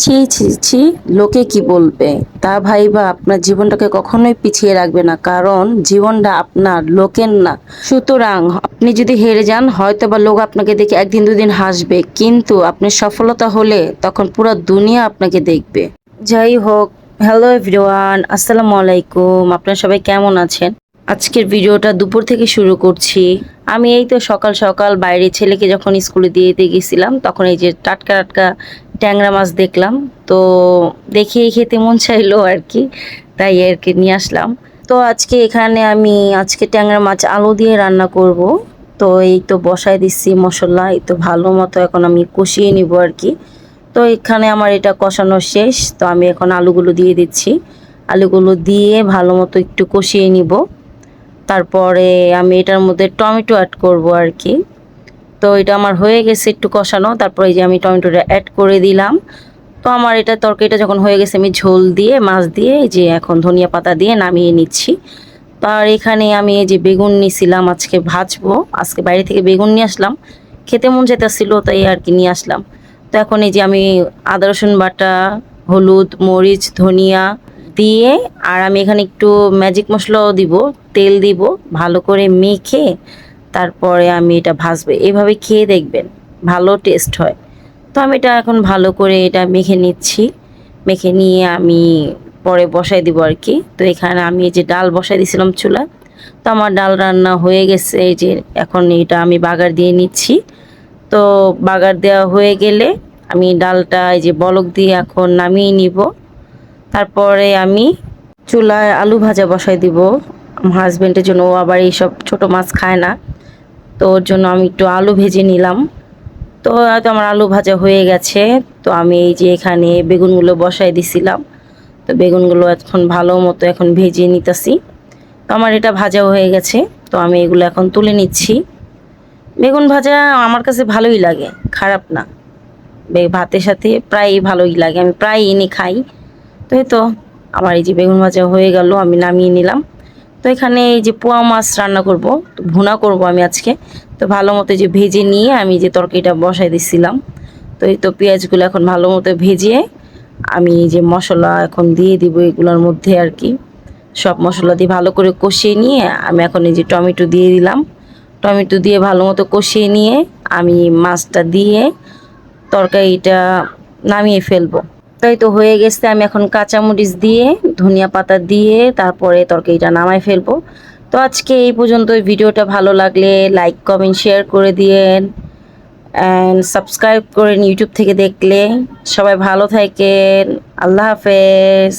ছি ছি ছি, লোকে কি বলবে? তা ভাইবা, আপনার জীবনটাকে কখনোই পিছিয়ে রাখবে না, কারণ জীবনটা আপনার, লোকের না। সুতরাং আপনি যদি হেরে যান হয়তো বা লোক আপনাকে দেখে একদিন, দুদিন হাসবে, কিন্তু আপনি সফলতা হলে তখন পুরো দুনিয়া আপনাকে দেখবে। যাই হোক, হ্যালো এভরিওয়ান, আসসালামু আলাইকুম, আপনারা সবাই কেমন আছেন? আজকের ভিডিওটা দুপুর থেকে শুরু করছি। আমি এই তো সকাল সকাল বাইরে ছেলেকে যখন স্কুলে দিয়ে দিতে গেছিলাম, তখন এই যে টাটকা টাটকা ট্যাংরা মাছ দেখলাম, তো দেখেই খেতে মন চাইলো আর কি তাই আর কি নিয়ে আসলাম। তো আজকে এখানে আমি, আজকে ট্যাংরা মাছ আলু দিয়ে রান্না করব। তো এই তো বসায় দিচ্ছি মশলা, এই তো ভালো মতো এখন আমি কষিয়ে নিব আর কি তো এখানে আমার এটা কষানো শেষ, তো আমি এখন আলুগুলো দিয়ে দিচ্ছি। আলুগুলো দিয়ে ভালো মতো একটু কষিয়ে নিব। তারপরে আমি এটার মধ্যে টমেটো অ্যাড করব আর কি তো এটা আমার হয়ে গেছে একটু কষানো। তারপরে এই যে আমি টমেটোটা অ্যাড করে দিলাম। তো আমার এটা তরকারিটা যখন হয়ে গেছে, আমি ঝোল দিয়ে, মাছ দিয়ে যে এখন ধনিয়া পাতা দিয়ে নামিয়ে নিচ্ছি। তো আর এখানে আমি এই যে বেগুন নিয়েছিলাম আজকে ভাজবো। আজকে বাইরে থেকে বেগুন নিয়ে আসলাম। খেতে মন যেতেছিল তাই আর কি নিয়ে আসলাম। তো এখন এই যে আমি আদা, রসুন বাটা, হলুদ, মরিচ, ধনিয়া দিয়ে, আর আমি এখানে একটু ম্যাজিক মশলাও দিব, তেল দিব, ভালো করে মেখে তারপরে আমি এটা ভাজবে। এভাবে খেয়ে দেখবেন, ভালো টেস্ট হয়। তো আমি এটা এখন ভালো করে এটা মেখে নিচ্ছি। মেখে নিয়ে আমি পরে বসাই দিব আর কি। তো এখানে আমি যে ডাল বসাই দিয়েছিলাম চুলা তো আমার ডাল রান্না হয়ে গেছে। এই যে এখন এটা আমি বাগার দিয়ে নিচ্ছি। তো বাগার দেওয়া হয়ে গেলে আমি ডালটা এই যে বলক দিয়ে এখন নামিয়ে নিব। তারপরে আমি চুলায় আলু ভাজা বসাই দিব। হাজব্যান্ডের জন্য ও আবার এইসব ছোট মাছ খায় না। তো ওর জন্য আমি একটু আলু ভেজে নিলাম। তো হয়তো আমার আলু ভাজা হয়ে গেছে, তো আমি এই যে এখানে বেগুনগুলো বসাই দিছিলাম। তো বেগুনগুলো এখন ভালো মতো এখন ভেজে নিতেছি। তো আমার এটা ভাজা হয়ে গেছে, তো আমি এগুলো এখন তুলে নিচ্ছি। বেগুন ভাজা আমার কাছে ভালোই লাগে, খারাপ না। ভাতের সাথে প্রায় ভালোই লাগে, আমি প্রায় এনে খাই। তো এই তো, আমার এই যে বেগুন ভাজা হয়ে গেল, আমি নামিয়ে নিলাম। তো এখানে এই যে পোয়া মাছ রান্না করব, তো ভুনা করব আমি আজকে। তো ভালো মতো যে ভেজে নিয়ে আমি যে তরকারিটা বসাই দিছিলাম, তো এই তো পেঁয়াজগুলো এখন ভালো মতো ভেজে আমি যে মশলা এখন দিয়ে দিব এগুলোর মধ্যে আর কি। সব মশলা দিয়ে ভালো করে কষিয়ে নিয়ে আমি এখন এই যে টমেটো দিয়ে দিলাম। টমেটো দিয়ে ভালো মতো কষিয়ে নিয়ে আমি মাছটা দিয়ে তরকারিটা নামিয়ে ফেলব। তাই তো হয়ে গেছে। আমি এখন কাঁচামরিচ দিয়ে, ধনিয়া পাতা দিয়ে, তারপরে তরকারিটা নামায় ফেলব। তো আজকে এই পর্যন্ত ভিডিওটা ভালো লাগলে লাইক, কমেন্ট, শেয়ার করে দিয়েন। অ্যান্ড সাবস্ক্রাইব করেন ইউটিউব থেকে দেখলে। সবাই ভালো থাকেন। আল্লাহ হাফেজ।